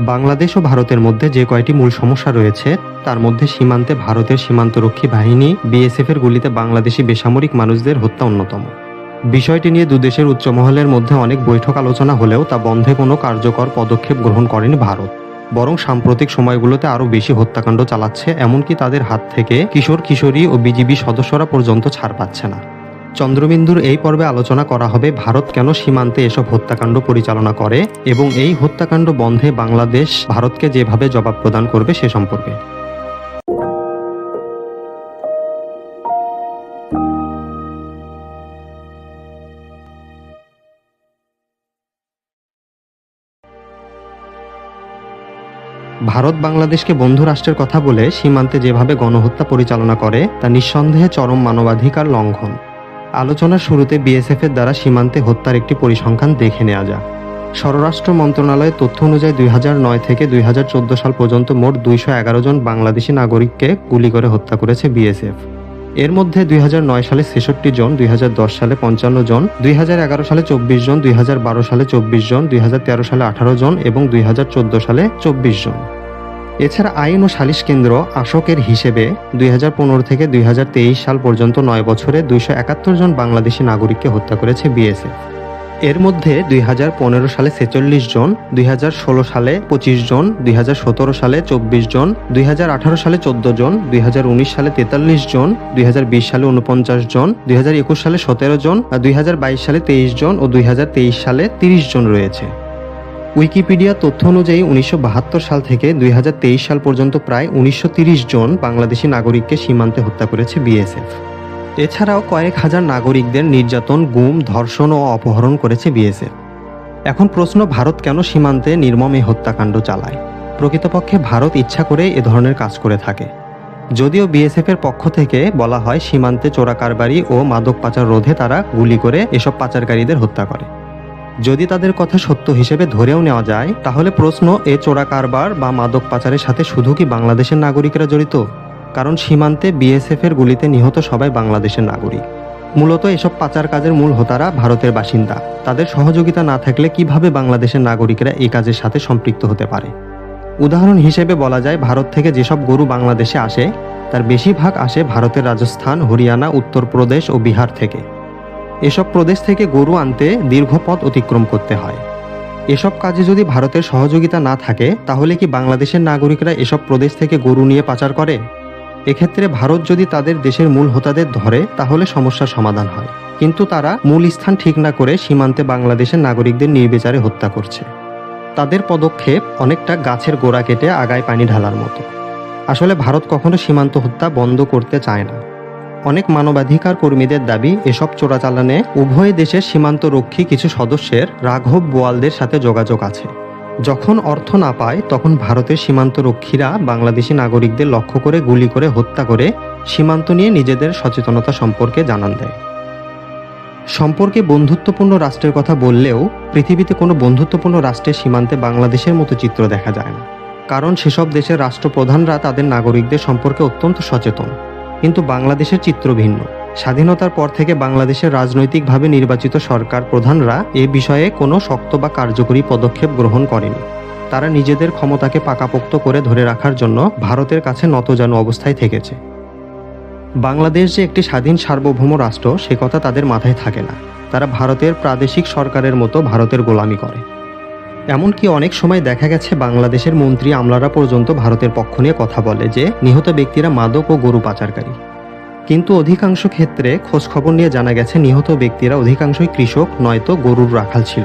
বাংলাদেশ ও ভারতের মধ্যে যে কয়টি মূল সমস্যা রয়েছে, তার মধ্যে সীমান্তে ভারতের সীমান্তরক্ষী বাহিনী বিএসএফ এর গুলিতে বাংলাদেশি বেসামরিক মানুষদের হত্যা অন্যতম। বিষয়টি নিয়ে দুদেশের উচ্চমহলের মধ্যে অনেক বৈঠক আলোচনা হলেও তা বন্ধে কোনো কার্যকর পদক্ষেপ গ্রহণ করেনি ভারত। বরং সাম্প্রতিক সময়গুলোতে আরও বেশি হত্যাকাণ্ড চালাচ্ছে, এমনকি তাদের হাত থেকে কিশোর, কিশোরী ও বিজিবি সদস্যরা পর্যন্ত ছাড় পাচ্ছে না। চন্দ্রবিন্দুর এই পর্বে আলোচনা করা হবে ভারত কেন সীমান্তে এসব হত্যাকাণ্ড পরিচালনা করে এবং এই হত্যাকাণ্ড বন্ধে বাংলাদেশ ভারতকে যেভাবে জবাব প্রদান করবে সে সম্পর্কে। ভারত বাংলাদেশকে বন্ধু রাষ্ট্রের কথা বলে সীমান্তে যেভাবে গণহত্যা পরিচালনা করে, তা নিঃসন্দেহে চরম মানবাধিকার লঙ্ঘন। আলোচনার শুরুতে বিএসএফ এর দ্বারা সীমান্তে হত্যার একটি পরিসংখ্যান দেখে নেওয়া যাক। স্বরাষ্ট্র মন্ত্রণালয়ের তথ্য অনুযায়ী দুই নয় থেকে দুই হাজার চোদ্দ সাল পর্যন্ত মোট দুইশো এগারো জন বাংলাদেশি নাগরিককে গুলি করে হত্যা করেছে বিএসএফ। এর মধ্যে দুই হাজার নয় সালে ছেষট্টি জন, দুই হাজার দশ সালে পঞ্চান্ন জন, দুই হাজার এগারো সালে চব্বিশ জন, দুই হাজার বারো সালে চব্বিশ জন, দুই হাজার তেরো সালে আঠারো জন এবং দুই হাজার চোদ্দ সালে চব্বিশ জন। এছাড়া আইন ও সালিশ কেন্দ্র আশোকের হিসেবে দুই হাজার পনেরো থেকে দুই হাজার তেইশ সাল পর্যন্ত নয় বছরে দুইশো একাত্তর জন বাংলাদেশি নাগরিককে হত্যা করেছে বিএসএফ এর মধ্যে দুই হাজার পনেরো সালে ছেচল্লিশ জন দুই হাজার ষোলো সালে পঁচিশ জন দুই হাজার সতেরো সালে চব্বিশ জন দুই হাজার আঠারো সালে চোদ্দ জন দুই হাজার উনিশ সালে তেতাল্লিশ জন দুই হাজার বিশ সালে উনপঞ্চাশ জন দুই হাজার একুশ সালে সতেরো জন দুই সালে তেইশ জন ও দুই হাজার তেইশ সালে তিরিশ জন রয়েছে উইকিপিডিয়া তথ্য অনুযায়ী উনিশশো বাহাত্তর সাল থেকে দুই হাজার তেইশ সাল পর্যন্ত প্রায় উনিশশো জন বাংলাদেশি নাগরিককে সীমান্তে হত্যা করেছে বিএসএফ। এছাড়াও কয়েক হাজার নাগরিকদের নির্যাতন, গুম, ধর্ষণ ও অপহরণ করেছে বিএসএফ। এখন প্রশ্ন, ভারত কেন সীমান্তে নির্মম এই হত্যাকাণ্ড চালায়? প্রকৃতপক্ষে ভারত ইচ্ছা করে এ ধরনের কাজ করে থাকে। যদিও বিএসএফের পক্ষ থেকে বলা হয়, সীমান্তে চোরাকারবারি ও মাদক পাচার রোধে তারা গুলি করে এসব পাচারকারীদের হত্যা করে। যদি তাদের কথা সত্য হিসেবে ধরেও নেওয়া যায়, তাহলে প্রশ্ন, এ চোরা কারবার বা মাদক পাচারের সাথে শুধু কি বাংলাদেশের নাগরিকরা জড়িত? কারণ সীমান্তে বিএসএফ এর গুলিতে নিহত সবাই বাংলাদেশের নাগরিক। মূলত এসব পাচার কাজের মূল হোতারা ভারতের বাসিন্দা। তাদের সহযোগিতা না থাকলে কীভাবে বাংলাদেশের নাগরিকরা এই কাজের সাথে সম্পৃক্ত হতে পারে? উদাহরণ হিসেবে বলা যায়, ভারত থেকে যেসব গরু বাংলাদেশে আসে, তার বেশিরভাগ আসে ভারতের রাজস্থান, হরিয়ানা, উত্তরপ্রদেশ ও বিহার থেকে। এসব প্রদেশ থেকে গরু আনতে দীর্ঘ পথ অতিক্রম করতে হয়। এসব কাজে যদি ভারতের সহযোগিতা না থাকে, তাহলে কি বাংলাদেশের নাগরিকরা এসব প্রদেশ থেকে গরু নিয়ে পাচার করে? এক্ষেত্রে ভারত যদি তাদের দেশের মূল হোতাদের ধরে, তাহলে সমস্যার সমাধান হয়। কিন্তু তারা মূল স্থান ঠিক না করে সীমান্তে বাংলাদেশের নাগরিকদের নির্বিচারে হত্যা করছে। তাদের পদক্ষেপ অনেকটা গাছের গোড়া কেটে আগায় পানি ঢালার মতো। আসলে ভারত কখনো সীমান্ত হত্যা বন্ধ করতে চায় না। অনেক মানবাধিকার কর্মীদের দাবি, এসব চোরাচালানে উভয় দেশের সীমান্তরক্ষী কিছু সদস্যের রাঘব বোয়ালদের সাথে যোগাযোগ আছে। যখন অর্থ না পায়, তখন ভারতের সীমান্তরক্ষীরা বাংলাদেশি নাগরিকদের লক্ষ্য করে গুলি করে হত্যা করে সীমান্ত নিয়ে নিজেদের সচেতনতা সম্পর্কে জানান দেয়। সম্পর্কে বন্ধুত্বপূর্ণ রাষ্ট্রের কথা বললেও পৃথিবীতে কোনো বন্ধুত্বপূর্ণ রাষ্ট্রের সীমান্তে বাংলাদেশের মতো চিত্র দেখা যায় না। কারণ সেসব দেশের রাষ্ট্রপ্রধানরা তাদের নাগরিকদের সম্পর্কে অত্যন্ত সচেতন। কিন্তু বাংলাদেশের চিত্র ভিন্ন। স্বাধীনতার পর থেকে বাংলাদেশের রাজনৈতিকভাবে নির্বাচিত সরকার প্রধানরা এ বিষয়ে কোনো শক্ত বা কার্যকরী পদক্ষেপ গ্রহণ করেনি। তারা নিজেদের ক্ষমতাকে পাকাপোক্ত করে ধরে রাখার জন্য ভারতের কাছে নতজানু অবস্থায় থেকেছে। বাংলাদেশ যে একটি স্বাধীন সার্বভৌম রাষ্ট্র, সে কথা তাদের মাথায় থাকে না। তারা ভারতের প্রাদেশিক সরকারের মতো ভারতের গোলামি করে। এমনকি অনেক সময় দেখা গেছে বাংলাদেশের মন্ত্রী আমলারা পর্যন্ত ভারতের পক্ষ নিয়ে কথা বলে যে, নিহত ব্যক্তিরা মাদক ও গরু পাচারকারী। কিন্তু অধিকাংশ ক্ষেত্রে খোঁজখবর নিয়ে জানা গেছে, নিহত ব্যক্তিরা অধিকাংশই কৃষক, নয়তো গরুর রাখাল ছিল।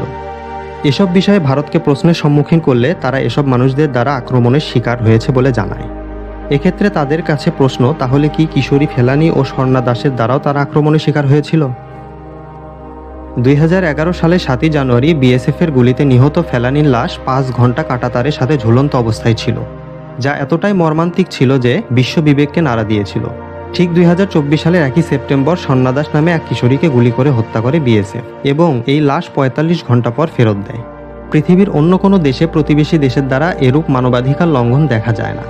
এসব বিষয়ে ভারতকে প্রশ্নের সম্মুখীন করলে তারা এসব মানুষদের দ্বারা আক্রমণের শিকার হয়েছে বলে জানায়। এক্ষেত্রে তাদের কাছে প্রশ্ন, তাহলে কি কিশোরী ফেলানি ও স্বর্ণা দাসের দ্বারাও তারা আক্রমণের শিকার হয়েছিল? দুই সালে সাতই জানুয়ারি বিএসএফ এর গুলিতে নিহত ফেলানির লাশ পাঁচ ঘণ্টা কাটাতারের সাথে ঝুলন্ত অবস্থায় ছিল, যা এতটাই মর্মান্তিক ছিল যে বিশ্ব বিবেককে নাড়া দিয়েছিল। ঠিক দুই হাজার চব্বিশ সালের একই সেপ্টেম্বর সন্নাদাস নামে এক কিশোরীকে গুলি করে হত্যা করে বিএসএফ এবং এই লাশ পঁয়তাল্লিশ ঘণ্টা পর ফেরত দেয়। পৃথিবীর অন্য কোনো দেশে প্রতিবেশী দেশের দ্বারা এরূপ মানবাধিকার লঙ্ঘন দেখা যায় না।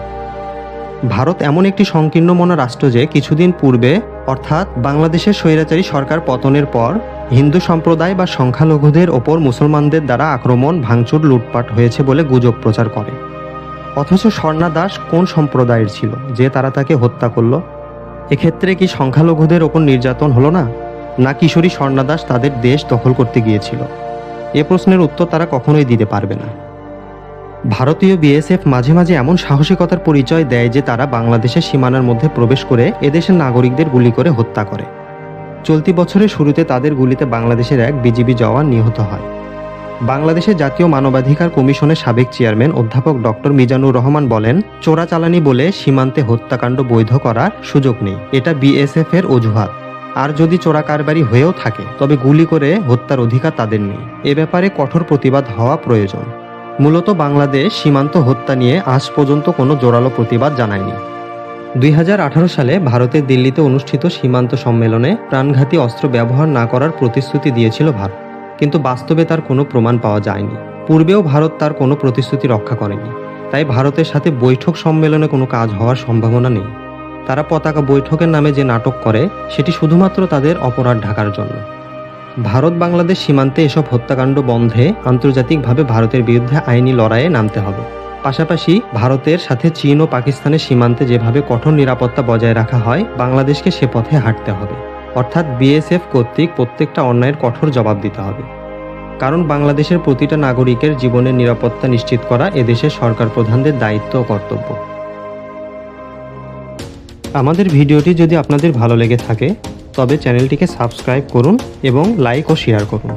ভারত এমন একটি সংকীর্ণ মনা রাষ্ট্র যে কিছুদিন পূর্বে, অর্থাৎ বাংলাদেশের স্বৈরাচারী সরকার পতনের পর হিন্দু সম্প্রদায় বা সংখ্যালঘুদের ওপর মুসলমানদের দ্বারা আক্রমণ, ভাঙচুর, লুটপাট হয়েছে বলে গুজব প্রচার করে। অথচ স্বর্ণা দাস কোন সম্প্রদায়ের ছিল যে তারা তাকে হত্যা করল? এক্ষেত্রে কি সংখ্যালঘুদের ওপর নির্যাতন হলো না? না কিশোরী স্বর্ণা দাস তাদের দেশ দখল করতে গিয়েছিল? এ প্রশ্নের উত্তর তারা কখনোই দিতে পারবে না। ভারতীয় বিএসএফ মাঝে মাঝে এমন সাহসিকতার পরিচয় দেয় যে তারা বাংলাদেশের সীমানার মধ্যে প্রবেশ করে এদেশের নাগরিকদের গুলি করে হত্যা করে। চলতি বছরের শুরুতে তাদের গুলিতে বাংলাদেশের এক বিজিবি জওয়ান নিহত হয়। বাংলাদেশের জাতীয় মানবাধিকার কমিশনের সাবেক চেয়ারম্যান অধ্যাপক ডক্টর মিজানুর রহমান বলেন চোরাচালানি বলে সীমান্তে হত্যাকাণ্ড বৈধ করার সুযোগ নেই। এটা বিএসএফ এর অজুহাত। আর যদি চোরা কারবারি হয়েও থাকে, তবে গুলি করে হত্যার অধিকার তাদের নেই। এ ব্যাপারে কঠোর প্রতিবাদ হওয়া প্রয়োজন। মূলত বাংলাদেশ সীমান্ত হত্যা নিয়ে আজ পর্যন্ত কোনো জোরালো প্রতিবাদ জানায়নি। দুই হাজার আঠারো সালে ভারতের দিল্লিতে অনুষ্ঠিত সীমান্ত সম্মেলনে প্রাণঘাতী অস্ত্র ব্যবহার না করার প্রতিশ্রুতি দিয়েছিল ভারত। কিন্তু বাস্তবে তার কোনো প্রমাণ পাওয়া যায়নি। পূর্বেও ভারত তার কোনো প্রতিশ্রুতি রক্ষা করেনি। তাই ভারতের সাথে বৈঠক সম্মেলনে কোনো কাজ হওয়ার সম্ভাবনা নেই। তারা পতাকা বৈঠকের নামে যে নাটক করে, সেটি শুধুমাত্র তাদের অপরাধ ঢাকার জন্য। ভারত বাংলাদেশ সীমান্তে এসব হত্যাকাণ্ড বন্ধে আন্তর্জাতিকভাবে ভারতের বিরুদ্ধে আইনি লড়াইয়ে নামতে হবে। পাশাপাশি ভারতের সাথে চীন ও পাকিস্তানের সীমান্তে যেভাবে কঠোর নিরাপত্তা বজায় রাখা হয়, বাংলাদেশকে সে পথে হাঁটতে হবে। অর্থাৎ বিএসএফ কর্তৃক প্রত্যেকটা অন্যায়ের কঠোর জবাব দিতে হবে। কারণ বাংলাদেশের প্রতিটা নাগরিকের জীবনের নিরাপত্তা নিশ্চিত করা এদেশের সরকার প্রধানদের দায়িত্ব ও কর্তব্য। আমাদের ভিডিওটি যদি আপনাদের ভালো লেগে থাকে, তবে চ্যানেলটিকে সাবস্ক্রাইব করুন এবং লাইক ও শেয়ার করুন।